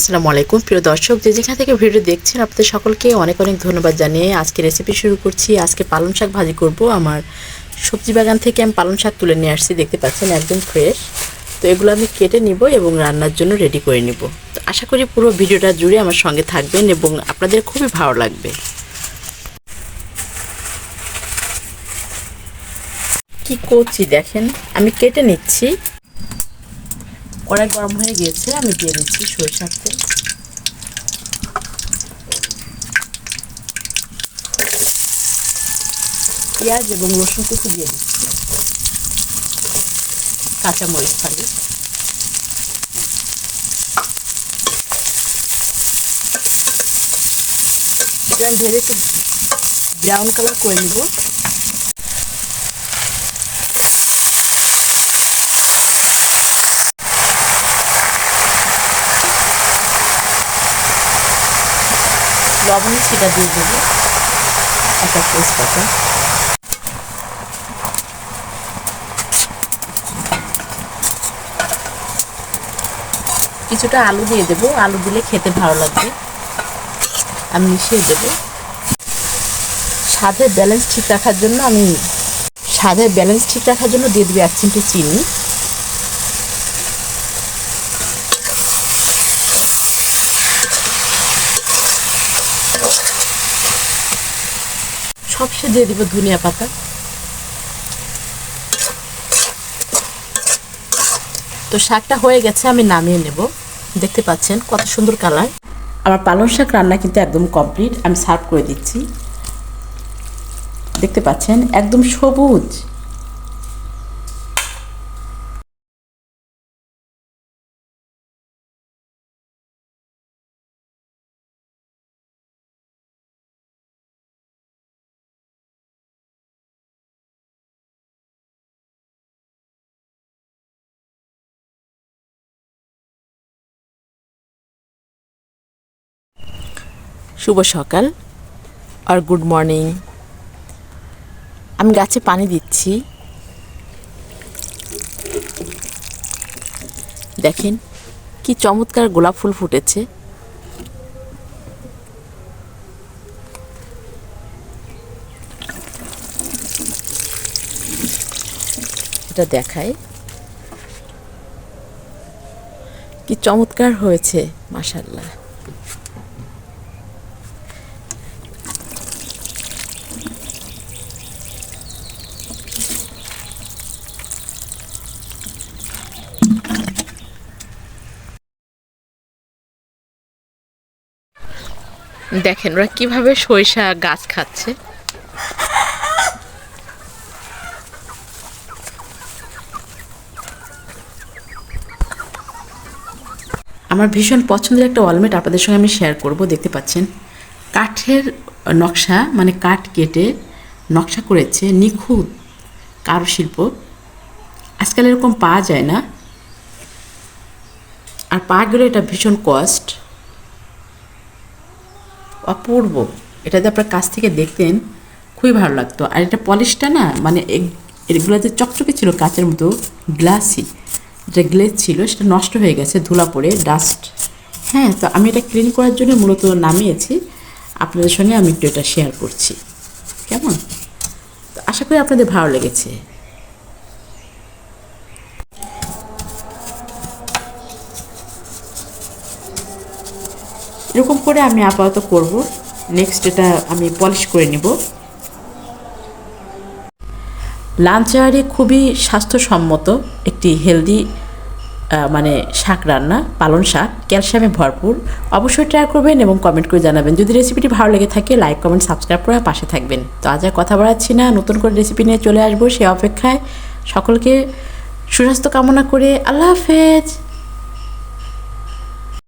আসসালামু আলাইকুম। প্রিয় দর্শক, যে যেখান থেকে ভিডিও দেখছেন, আপনাদের সকলকে অনেক অনেক ধন্যবাদ জানিয়ে আজকে রেসিপি শুরু করছি। আজকে পালং শাক ভাজি করব। আমার সবজি বাগান থেকে আমি পালং শাক তুলে নিয়ে আসছি, দেখতে পাচ্ছেন একদম ফ্রেশ তো এগুলো আমি কেটে নিব এবং রান্নার জন্য রেডি করে নিব। তো আশা করি পুরো ভিডিওটা জুড়ে আমার সঙ্গে থাকবেন এবং আপনাদের খুবই ভালো লাগবে। কি করছি দেখেন? আমি কেটে নিচ্ছি। কড়াই গরম হয়ে গিয়েছে আমি দিয়ে দিচ্ছি সরিষার তেল। পেঁয়াজ এবং রসুন কুচি দিয়ে দিচ্ছি। কাঁচামরিচ ফালি। ভেবে একটু ব্রাউন কালার করে নিব। লবণ ছিটা দিয়ে দেবো। একটা তেজপাতা কিছুটা আলু দিয়ে দেবো। আলু দিলে খেতে ভালো লাগবে। আমি মিশিয়ে দেবো। স্বাদের ব্যালেন্স ঠিক রাখার জন্য আমি স্বাদের ব্যালেন্স ঠিক রাখার জন্য দিয়ে দেবো এক চিমটি চিনি। সবসে দিয়ে দিব ধনিয়া পাতা। তো শাকটা হয়ে গেছে, আমি নামিয়ে নেব। দেখতে পাচ্ছেন কত সুন্দর কালার। আমার পালং শাক রান্না কিন্তু একদম কমপ্লিট, আমি সার্ভ করে দিচ্ছি। দেখতে পাচ্ছেন, একদম সবুজ। শুভ সকাল আর গুড মর্নিং। আমি গাছে পানি দিচ্ছি। দেখেন কি চমৎকার গোলাপ ফুল ফুটেছে। এটা দেখায় কি চমৎকার হয়েছে মাসাল্লাহ দেখেন, ওরা কীভাবে সরিষা গাছ খাচ্ছে। আমার ভীষণ পছন্দের একটা ওয়ালমেট আপনাদের সঙ্গে আমি শেয়ার করব, দেখতে পাচ্ছেন। কাঠের নকশা মানে কাঠ কেটে নকশা করেছে নিখুঁত কারুশিল্প। আজকাল এরকম পাওয়া যায় না। আর পাওয়া গেলে এটা ভীষণ কস্ট অপূর্ব। এটা যদি আপনার কাছ থেকে দেখতেন, খুবই ভালো লাগতো। আর এটা পলিশটা না মানে এগুলো যে চকচকে ছিল কাচের মতো, গ্লাসি, যেটা গ্লেজ ছিল, সেটা নষ্ট হয়ে গেছে, ধুলা পড়ে, ডাস্ট। হ্যাঁ তো আমি এটা ক্লিন করার জন্য মূলত নামিয়েছি। আপনাদের সঙ্গে আমি একটু এটা শেয়ার করছি। কেমন? তো আশা করি আপনাদের ভালো লেগেছে। এরকম করে আমি আপাতত করব। নেক্সট এটা আমি পলিশ করে নিব। লাঞ্চ আহারে খুবই স্বাস্থ্যসম্মত একটি হেলদি মানে শাক রান্না, পালন শাক, ক্যালসিয়ামে ভরপুর। অবশ্যই ট্রাই করবেন এবং কমেন্ট করে জানাবেন। যদি রেসিপিটি ভালো লেগে থাকে লাইক কমেন্ট সাবস্ক্রাইব করে পাশে থাকবেন। তো আজ আর কথা বাড়াচ্ছি না, নতুন করে রেসিপি নিয়ে চলে আসব সে অপেক্ষায়। সকলকে সুস্বাস্থ্য কামনা করে আল্লাহ হাফেজ।